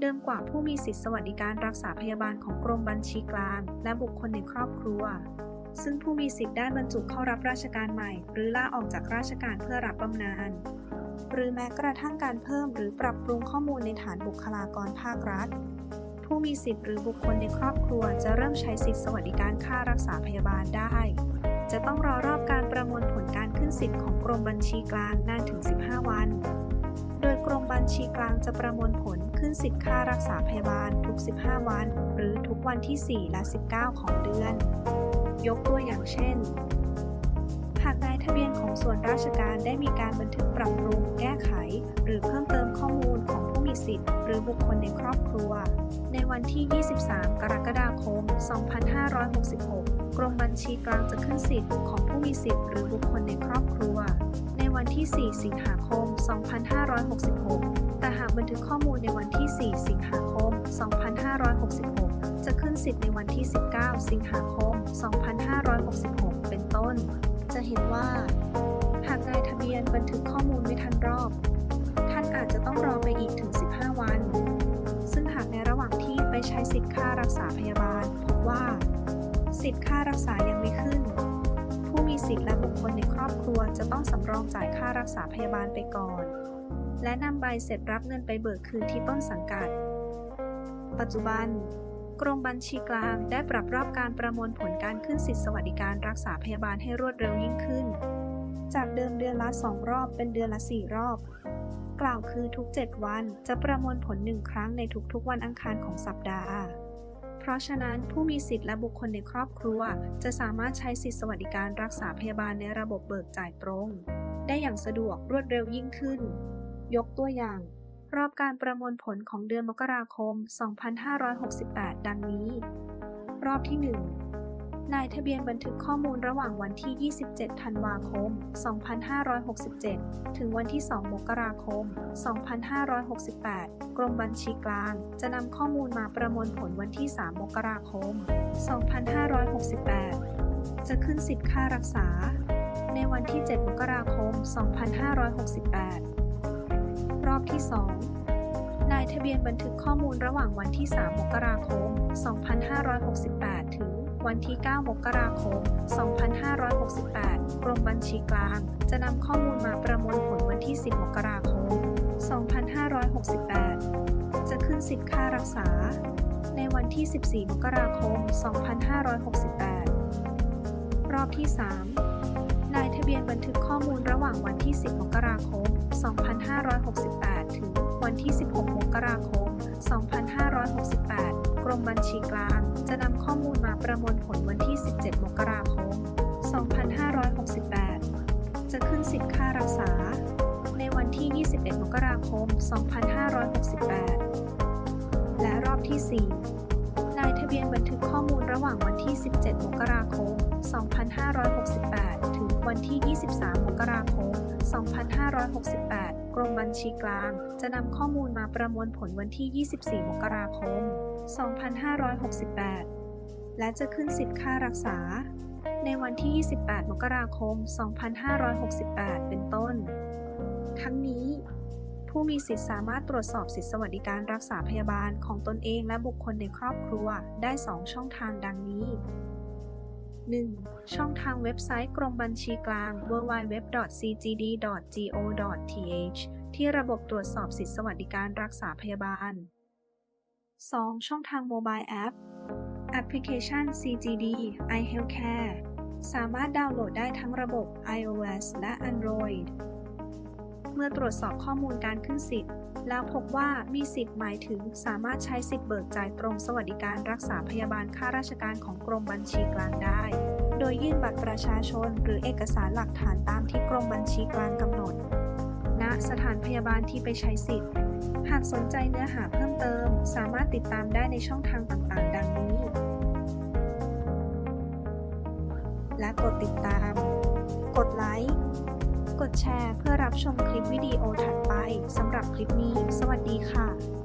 เดิมกว่าผู้มีสิทธิสวัสดิการรักษาพยาบาลของกรมบัญชีกลาง และบุคคลในครอบครัว ซึ่งผู้มีสิทธิ์ได้บรรจุเข้ารับราชการใหม่ หรือลาออกจากราชการเพื่อรับบำนาญหรือแม้กระทั่งการเพิ่มหรือปรับปรุงข้อมูลในฐานบุคลากรภาครัฐ ผู้มีสิทธิ์หรือบุคคลในครอบครัวจะเริ่มใช้สิทธิสวัสดิการค่ารักษาพยาบาลได้ จะต้องรอรอบการประมวลผลการขึ้นสิทธิ์ของกรมบัญชีกลางนานถึง 15 วัน โดยกรมบัญชีกลางจะประมวลผล ขึ้นสิทธิ์ค่ารักษาพยาบาลทุก 15 วัน หรือทุกวันที่ 4 และ 19 ของเดือน ยกตัวอย่างเช่น หากนายทะเบียนของส่วนราชการได้มีการบันทึกปรับปรุงแก้ไข หรือเพิ่มเติมข้อมูลของผู้มีสิทธิ์ หรือบุคคลในครอบครัว ในวันที่ 23 กรกฎาคม 2566 กรมบัญชีกลางจะขึ้นสิทธิ์ของผู้มีสิทธิ์หรือบุคคลในครอบครัว วันที่ 4 สิงหาคม 2566 แต่หากบันทึกข้อมูลในวันที่ 4 สิงหาคม 2566 จะขึ้นสิทธิ์ในวันที่ 19 สิงหาคม 2566 เป็นต้น จะเห็นว่า หากนายทะเบียนบันทึกข้อมูลไม่ทันรอบ ท่านอาจจะต้องรอไปอีกถึง 15 วัน ซึ่งหากในระหว่างที่ไปใช้สิทธิ์ค่ารักษาพยาบาลพบว่า สิทธิ์ค่ารักษายังไม่ขึ้น ผู้มีสิทธิ์และบุคคลในครอบครัวจะต้องสำรองจ่ายค่ารักษาพยาบาลไปก่อน และนำใบเสร็จรับเงินไปเบิกคืนที่ต้นสังกัด ปัจจุบัน กรมบัญชีกลางได้ปรับรอบการประมวลผลการขึ้นสิทธิสวัสดิการรักษาพยาบาลให้รวดเร็วยิ่งขึ้น จากเดิมเดือนละ 2 รอบเป็นเดือนละ 4 รอบ กล่าวคือทุก 7 วันจะประมวลผลหนึ่งครั้งในทุกๆ วันอังคารของสัปดาห์ เพราะฉะนั้นผู้มีสิทธิ์และบุคคลในครอบครัว จะสามารถใช้สิทธิสวัสดิการรักษาพยาบาลในระบบเบิกจ่ายตรง ได้อย่างสะดวกรวดเร็วยิ่งขึ้น ยกตัวอย่าง รอบการประมวลผลของเดือนมกราคม 2568 ดังนี้ รอบที่ 1 นายทะเบียนบันทึกข้อมูลระหว่างวันที่ 27 ธันวาคม 2567 ถึงวันที่ 2 มกราคม 2568 กรมบัญชีกลาง จะนำข้อมูลมาประมวลผลวันที่ 3 มกราคม 2568 จะขึ้นสิทธิ์ค่ารักษา ในวันที่ 7 มกราคม 2568 รอบที่ 2นายทะเบียนบันทึกข้อมูลระหว่างวันที่ 3 มกราคม 2568 ถึง วันที่ 9 มกราคม 2568 กรมบัญชีกลาง จะนำข้อมูลมาประมวลผลวันที่ 10 มกราคม 2568 จะขึ้นสิทธิค่ารักษา ในวันที่ 14 มกราคม 2568 รอบที่ 3 นายทะเบียนบันทึกข้อมูลระหว่างวันที่ 10 มกราคม 2568 ถึงวันที่ 16 มกราคม 2568 กรมบัญชีกลาง จะนำข้อมูลมาประมวลผลวันที่ 17 มกราคม 2568 จะขึ้นสิทธิ์ค่ารักษา ในวันที่ 21 มกราคม 2568 และรอบที่ 4 นายทะเบียนบันทึกข้อมูลระหว่างวันที่ 17 มกราคม 2568 ถึงวันที่ 23 มกราคม 2568 กรมบัญชีกลาง จะนำข้อมูลมาประมวลผลวันที่ 24 มกราคม 2568 และจะขึ้นสิทธิ์ค่ารักษา ในวันที่ 28 มกราคม 2568 เป็นต้น ทั้งนี้ ผู้มีสิทธิ์สามารถตรวจสอบสิทธิสวัสดิการรักษาพยาบาลของตนเองและบุคคลในครอบครัวได้ 2 ช่องทางดังนี้ 1. ช่องทางเว็บไซต์กรมบัญชีกลาง www.cgd.go.th ที่ระบบตรวจสอบสิทธิสวัสดิการรักษาพยาบาล 2. ช่องทางโมบายแอปแอปพลิเคชัน CGD iHealthcare สามารถดาวน์โหลดได้ทั้งระบบ iOS และ Android มื่อตรวจสอบข้อมูลการขึ้นสิทธิ์ แล้วพบว่ามีสิทธิ์หมายถึงสามารถใช้สิทธิ์เบิกจ่ายตรงสวัสดิการรักษาพยาบาลค่าราชการของกรมบัญชีกลางได้ โดยยื่นบัตรประชาชน หรือเอกสารหลักฐานตามที่กรมบัญชีกลางกำหนด ณ สถานพยาบาลที่ไปใช้สิทธิ์ หากสนใจเนื้อหาเพิ่มเติม สามารถติดตามได้ในช่องทางต่างๆ ดังนี้ และกดติดตาม ดแชร์ เพื่อรับชมคลิปวิดีโอถัดไปสำหรับคลิปนี้ สวัสดีค่ะ